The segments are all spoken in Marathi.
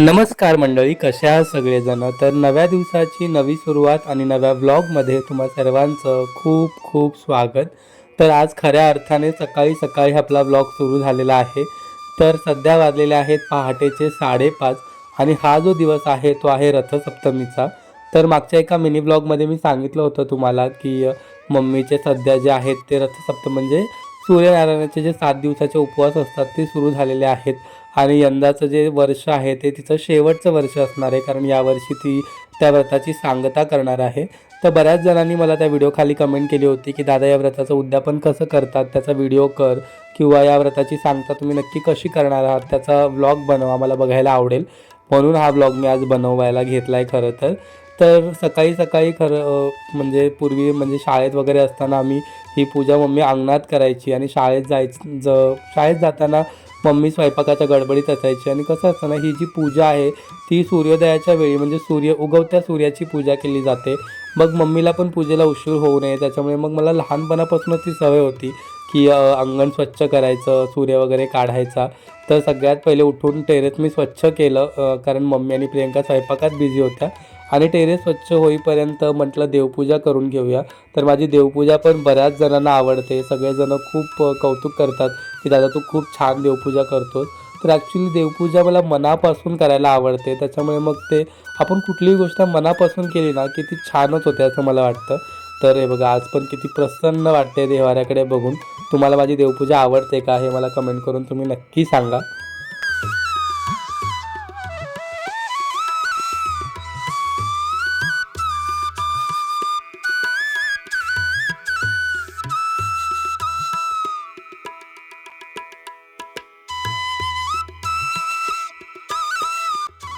नमस्कार मंडळी कशा आहात सगळेजण? तर नव्या दिवसाची नवी सुरुवात आणि नव्या ब्लॉगमध्ये तुम्हा सर्वांचं खूप खूप स्वागत. तर आज खऱ्या अर्थाने सकाळी सकाळी आपला ब्लॉग सुरू झालेला आहे. तर सध्या वाजलेले आहेत पहाटेचे साडेपाच आणि हा जो दिवस आहे तो आहे रथसप्तमीचा. तर मागच्या एका मिनी ब्लॉगमध्ये मी सांगितलं होतं तुम्हाला की मम्मीचे सध्या जे आहेत ते रथसप्तमी म्हणजे सूर्यनारायणाचे जे सात दिवसाचे उपवास असतात ते सुरू झालेले आहेत. आणि यंदाचं जे वर्ष आहे ते तिचं शेवटचं वर्ष असणार आहे कारण यावर्षी ती त्या व्रताची सांगता करणार आहे. तर बऱ्याच जणांनी मला त्या व्हिडिओ खाली कमेंट केली होती की दादा या व्रताचं उद्यापन कसं करतात? त्याचा व्हिडिओ कर किंवा या व्रताची सांगता तुम्ही नक्की कशी करणार आहात? त्याचा व्लॉग बनवा मला बघायला आवडेल. म्हणून हा व्लॉग मी आज बनवायला घेतला आहे खरं तर. तर सकाळी सकाळी खरं म्हणजे पूर्वी म्हणजे शाळेत वगैरे असताना आम्ही ही पूजा मम्मी अंगणात करायची आणि शाळेत जायचं ज शाळेत जाताना मम्मी स्वयंपाकाच्या गडबडीत असायची. आणि कसं असतं ना ही जी पूजा आहे ती सूर्योदयाच्या वेळी म्हणजे सूर्य उगवत्या सूर्याची पूजा केली जाते. मग मम्मीला पण पूजेला उशीर होऊ नये. त्याच्यामुळे मग मला लहानपणापासूनच ती सवय होती की अंगण स्वच्छ करायचं सूर्य वगैरे काढायचा. तर सगळ्यात पहिले उठून टेरेस मी स्वच्छ केलं कारण मम्मी आणि प्रियंका स्वयंपाकात बिझी होत्या. आणि टेरेस स्वच्छ होईपर्यंत म्हटलं देवपूजा करून घेऊया. तर माझी देवपूजा पण बऱ्याच जणांना आवडते. सगळेजण खूप कौतुक करतात की दादा तू खूप छान देवपूजा करतोस. तर ॲक्च्युली देवपूजा मला मनापासून करायला आवडते. त्याच्यामुळे मग ते आपण कुठलीही गोष्ट मनापासून केली ना की ती छानच होते असं मला वाटतं. तर हे बघा आज पण किती प्रसन्न वाटते देवाऱ्याकडे बघून. तुम्हाला माझी देवपूजा आवडते का हे मला कमेंट करून तुम्ही नक्की सांगा.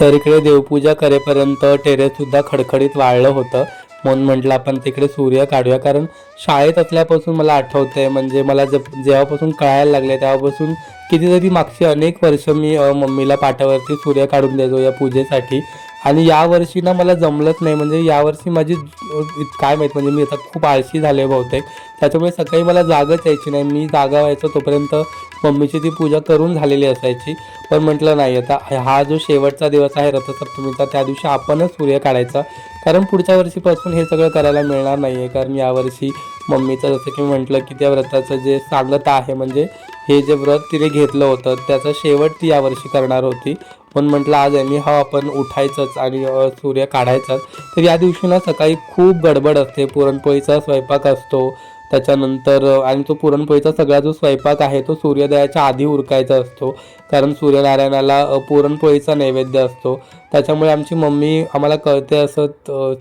तर इकडे देवपूजा करेपर्यंत टेरेससुद्धा खडखडीत वाळलं होतं. म्हणून म्हटलं आपण तिकडे सूर्य काढूया. कारण शाळेत असल्यापासून मला आठवतंय म्हणजे मला जे जेव्हापासून कळायला लागले तेव्हापासून कितीतरी मागची अनेक वर्ष मी मम्मीला पाटावरती सूर्य काढून द्यायचो या पूजेसाठी. आणि यावर्षी ना मला जमलंच नाही. म्हणजे यावर्षी माझी काय माहीत म्हणजे मी आता खूप आळशी झाले बहुतेक. त्याच्यामुळे सकाळी मला जागच यायची नाही. मी जागा व्हायचो तोपर्यंत मम्मीची ती पूजा करून झालेली असायची. पण म्हटलं नाही आता हा जो शेवटचा दिवस आहे रथसप्तमीचा त्या दिवशी आपणच सूर्य काढायचा. कारण पुढच्या वर्षीपासून हे सगळं करायला मिळणार नाही आहे कारण यावर्षी मम्मीचं जसं की म्हटलं की त्या व्रताचं जे सांगत आहे म्हणजे हे जे व्रत तिने घेतलं होतं त्याचा शेवट ती यावर्षी करणार होती. पण म्हटलं आज यांनी हा आपण उठायचंच आणि सूर्य काढायचाच. तर या दिवशी ना सकाळी खूप गडबड असते. पुरणपोळीचा स्वयंपाक असतो. त्याच्यानंतर आणि तो पुरणपोळीचा सगळा जो स्वयंपाक आहे तो सूर्योदयाच्या आधी उरकायचा असतो. कारण सूर्यनारायणाला पुरणपोळीचा नैवेद्य असतो. त्याच्यामुळे आमची मम्मी आम्हाला कळते असं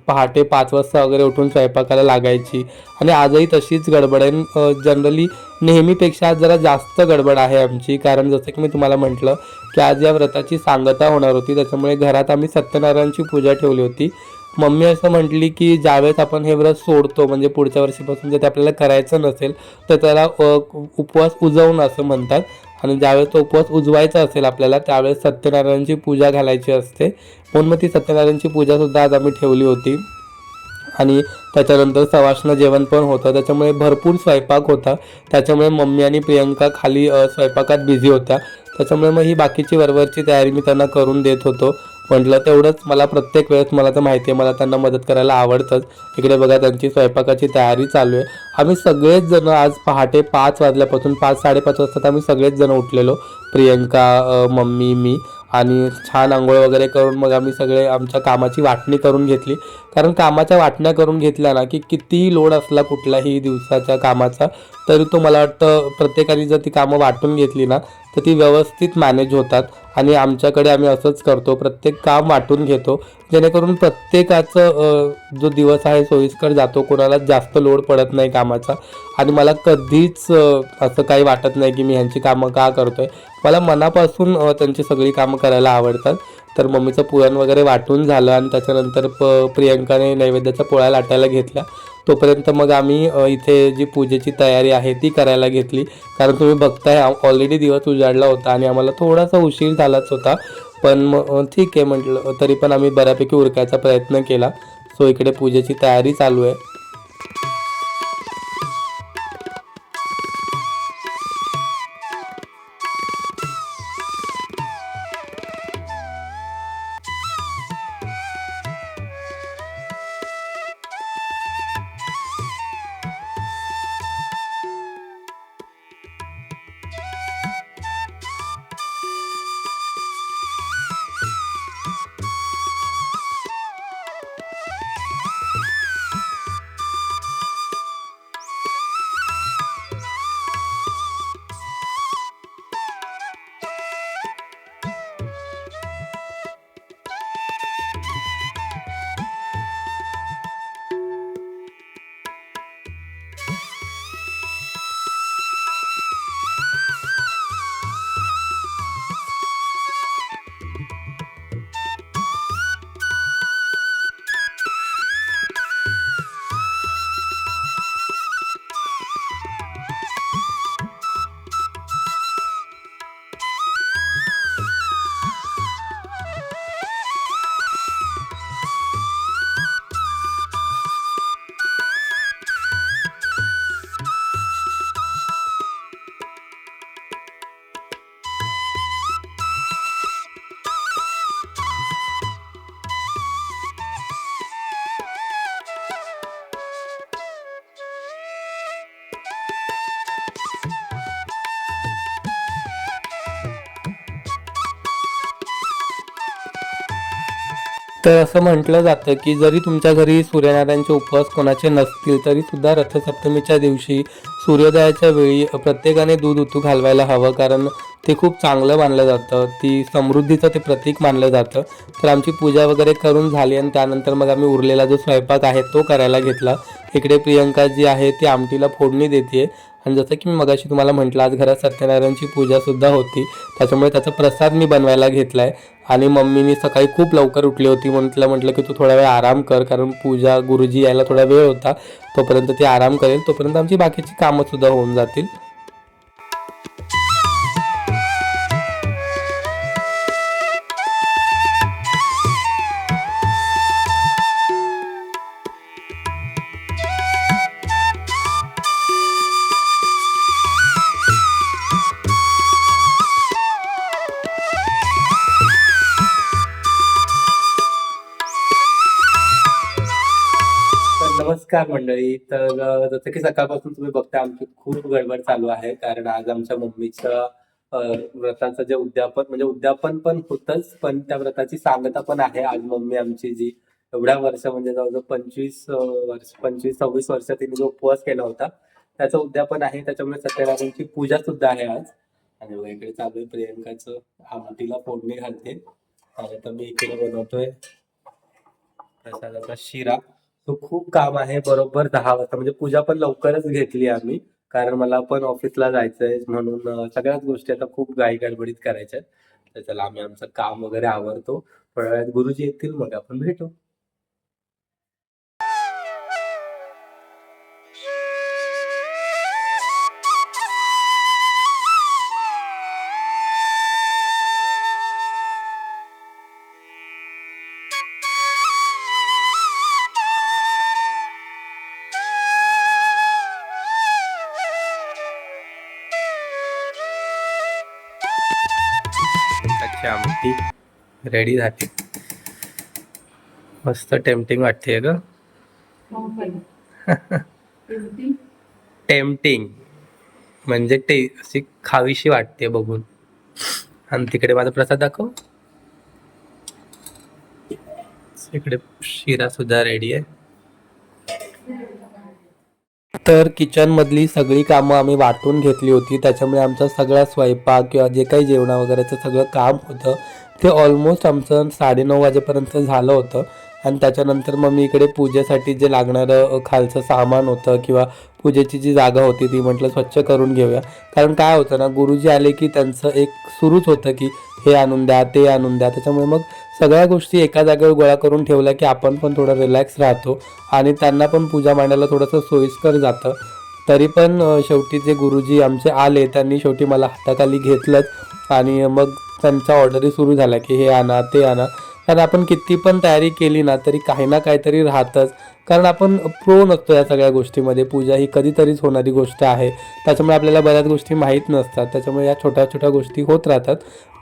पहाटे पाच वाजता वगैरे उठून स्वयंपाकाला लागायची. आणि आजही तशीच गडबड आहे. जनरली नेहमीपेक्षा आज जरा जास्त गडबड आहे आमची. कारण जसं की मी तुम्हाला म्हटलं की आज या व्रताची सांगता होणार होती. त्याच्यामुळे घरात आम्ही सत्यनारायणची पूजा ठेवली होती. मम्मी असं म्हटली की ज्यावेळेस आपण हे व्रत सोडतो म्हणजे पुढच्या वर्षीपासून जर ते आपल्याला करायचं नसेल तर त्याला उपवास उजवणं असं म्हणतात. आणि ज्यावेळेस तो उपवास उजवायचा असेल आपल्याला त्यावेळेस सत्यनारायणची पूजा घालायची असते. म्हणून मग ती सत्यनारायणची पूजासुद्धा आज आम्ही ठेवली होती. आणि त्याच्यानंतर सवाष्ण जेवण पण होतं. त्याच्यामुळे भरपूर स्वयंपाक होता. त्याच्यामुळे मम्मी आणि प्रियंका खाली स्वयंपाकात बिझी होत्या. त्याच्यामुळे मग ही बाकीची वरवरची तयारी मी त्यांना करून देत होतो. म्हटलं तेवढंच मला प्रत्येक वेळेस मला तर माहिती आहे मला त्यांना मदत करायला आवडतंच. इकडे बघा त्यांची स्वयंपाकाची तयारी चालू आहे. आम्ही सगळेच जण आज पहाटे पाच वाजल्यापासून पाच साडेपाच वाजता आम्ही सगळेच जण उठलेलो. प्रियंका मम्मी मी आणि छान आंघोळ वगैरे करून मग आम्ही सगळे आमच्या कामाची वाटणी करून घेतली. कारण कामाच्या वाटण्या करून घेतल्या ना की कितीही लोड असला कुठल्याही दिवसाच्या कामाचा तरी तो मला वाटतं प्रत्येकाने जर ती कामं वाटून घेतली ना तर ती व्यवस्थित मॅनेज होतात. आणि आमच्याकडे आम्ही असंच करतो प्रत्येक काम वाटून घेतो जेणेकरून प्रत्येकाचं जो दिवस आहे सोयीस्कर जातो कोणाला जास्त लोड पडत नाही कामाचा. आणि मला कधीच असं काही वाटत नाही की मी ह्यांची कामं का करतो आहे मला मनापासून त्यांची सगळी कामं करायला आवडतात. तर मम्मीचं पुरण वगैरे वाटून झालं आणि त्याच्यानंतर प प्रियंकाने नैवेद्याच्या पोळ्या लाटायला घेतल्या. तोपर्यंत मग आम्ही इथे जी पूजेची तयारी आहे ती करायला घेतली. कारण तुम्ही बघताय ऑलरेडी दिवस उजाडला होता आणि आम्हाला थोडासा उशीर झालाच होता. पण मग ठीक आहे म्हटलं तरी पण आम्ही बऱ्यापैकी उरकायचा प्रयत्न केला. सो इकडे पूजेची तयारी चालू आहे. तर असं म्हटलं जातं की जरी तुमच्या घरी सूर्यनारायणचे उपवास कोणाचे नसतील तरी सुद्धा रथसप्तमीच्या दिवशी सूर्योदयाच्या वेळी प्रत्येकाने दूध उतू घालवायला हवं कारण ते खूप चांगलं मानलं जातं. ती समृद्धीचं ते प्रतीक मानलं जातं. तर आमची पूजा वगैरे करून झाली आणि त्यानंतर मग आम्ही उरलेला जो स्वयंपाक आहे तो करायला घेतला. इकडे प्रियंका जी आहे ती आमटीला फोडणी देते आणि जसं की मी मगाशी तुम्हाला म्हटलं आज घरात सत्यनारायणची पूजासुद्धा होती. त्याच्यामुळे त्याचा प्रसाद मी बनवायला घेतला आहे आणि मम्मीनी सकाळी खूप लवकर उठली होती. म्हणून तिला म्हटलं की तू थोडा वेळ आराम कर कारण पूजा गुरुजी यायला थोडा वेळ होता. तोपर्यंत ती आराम करेल. तोपर्यंत आमची बाकीची कामंसुद्धा होऊन जातील. नमस्कार मंडळी. तर जसं की सकाळपासून तुम्ही बघता आमची खूप गडबड चालू आहे. कारण आज आमच्या मम्मीचं व्रताचं जे उद्यापन म्हणजे उद्यापन पण होतच पण त्या व्रताची सांगता पण आहे. आज मम्मी आमची जी एवढ्या वर्ष म्हणजे जवळजवळ पंचवीस वर्ष पंचवीस सव्वीस वर्ष तिने जो उपवास केला होता त्याचं उद्यापन आहे. त्याच्यामुळे सत्यनारायणची पूजा सुद्धा आहे आज. आणि बघा इकडे चालू आहे प्रियंकाचं आमटीला फोडणी घालते. आणि तर मी इकडे बनवतोय प्रसादाचा शिरा. तो खूप काम आहे बरोबर दहा वाजता. म्हणजे पूजा पण लवकरच घेतली आम्ही. कारण मला पण ऑफिसला जायचंय म्हणून अं, सगळ्याच गोष्टी आता खूप घाई गडबडीत करायच्या आहेत तर चला आम्ही आमचं काम वगैरे आवरतो. थोड्या वेळात गुरुजी येतील मग आपण भेटू. त्याची आमटी रेडी झाली. मस्त टेम्पटिंग वाटते ग. टेम्पटिंग म्हणजे ते अशी खावीशी वाटते बघून. आणि तिकडे माझा प्रसाद दाखव. इकडे शिरा सुद्धा रेडी आहे. तर किचनमधली सगळी कामं आम्ही वाटून घेतली होती. त्याच्यामुळे आमचा सगळा स्वयंपाक किंवा जे काही जेवणा वगैरेचं सगळं काम होतं ते ऑलमोस्ट आमचं साडेनऊ वाजेपर्यंत झालं होतं. आणि त्याच्यानंतर मग मी इकडे पूजेसाठी जे लागणारं खालचं सामान होतं किंवा पूजेची जी जागा होती ती म्हटलं स्वच्छ करून घेऊया. कारण काय होतं ना गुरुजी आले की त्यांचं एक सुरूच होतं की हे आणून द्या ते आणून द्या. त्याच्यामुळे मग सगळ्या गोष्टी एका जागेवर गोळा करून ठेवल्या की आपण पण थोडं रिलॅक्स राहतो आणि त्यांना पण पूजा मांडायला थोडंसं सोयीस्कर जातं. तरी पण शेवटी जे गुरुजी आमचे आले त्यांनी शेवटी मला हाताखाली घेतलंच आणि मग त्यांचा ऑर्डरी सुरू झाला की हे आणा ते आणा. कारण आपण किती पण तयारी केली ना तरी काही ना काहीतरी राहतंच. कारण आपण प्रो नसतो या सगळ्या गोष्टीमध्ये. पूजा ही कधीतरीच होणारी गोष्ट आहे. त्याच्यामुळे आपल्याला बऱ्याच गोष्टी माहीत नसतात. त्याच्यामुळे या छोट्या छोट्या गोष्टी होत राहतात.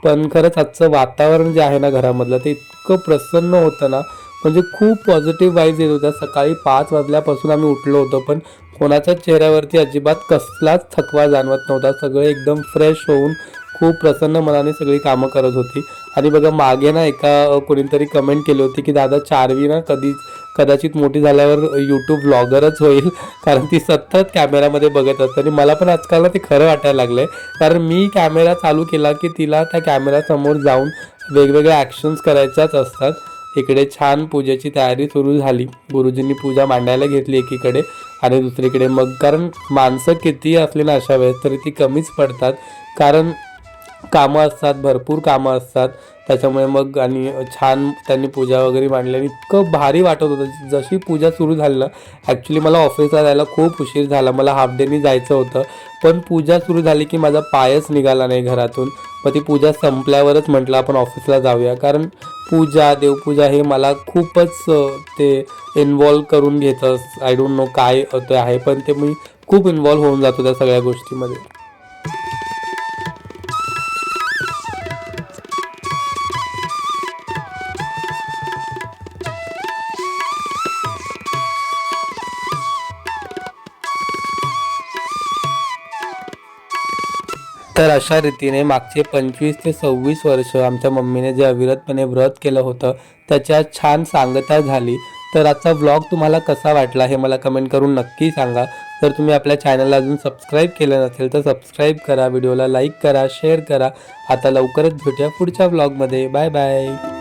पण खरंच आजचं वातावरण जे आहे ना घरामधलं ते इतकं प्रसन्न होतं ना. म्हणजे खूप पॉझिटिव्ह वाईज येत होत्या. सकाळी पाच वाजल्यापासून आम्ही उठलो होतो. पण कोणाच्या चेहऱ्यावरती अजिबात कसलाच थकवा जाणवत नव्हता. सगळे एकदम फ्रेश होऊन खूप प्रसन्न मनाने सगळी कामं करत होती. आणि बघा मागे ना एका कोणीतरी कमेंट केली होती की दादा चारवी ना कधी कदाचित मोठी झाल्यावर यूट्यूब ब्लॉगरच होईल. कारण ती सतत कॅमेरामध्ये बघत असते. आणि मला पण आजकाल ना ते खरं वाटायला लागलं आहे कारण मी कॅमेरा चालू केला की तिला त्या कॅमेरासमोर जाऊन वेगवेगळ्या ॲक्शन्स करायच्याच असतात. इकडे छान पूजेची तयारी सुरू झाली. गुरुजींनी पूजा मांडायला घेतली एकीकडे आणि दुसरीकडे. मग कारण माणसं किती असली ना अशा वेळेस तरी ती कमीच पडतात. कारण कामं असतात भरपूर कामं असतात. त्याच्यामुळे मग आणि छान त्यांनी पूजा वगैरे मांडली आणि इतकं भारी वाटत होतं. जशी पूजा सुरू झाली ना ॲक्च्युली मला ऑफिसला जायला खूप उशीर झाला. मला हाफ डेनी जायचं होतं. पण पूजा सुरू झाली की माझा पायच निघाला नाही घरातून. मग ती पूजा संपल्यावरच म्हटलं आपण ऑफिसला जाऊया. कारण पूजा देवपूजा हे मला खूपच ते इन्वॉल्व करून घेतं. आय डोंट नो काय होतं ते आहे पण ते मी खूप इन्वॉल्व होऊन जातो त्या सगळ्या गोष्टीमध्ये. तर अशा रीतीने मागचे पंचवीस ते सव्वीस वर्ष आमच्या मम्मीने जे अविरतपणे व्रत केलं होतं त्याच्या छान सांगता झाली. तर आजचा व्लॉग तुम्हाला कसा वाटला हे मला कमेंट करून नक्की सांगा. जर तुम्ही आपल्या चॅनलला अजून सबस्क्राईब केलं नसेल तर सबस्क्राईब करा व्हिडिओला लाईक करा शेअर करा. आता लवकरच भेटूया पुढच्या व्लॉगमध्ये बाय बाय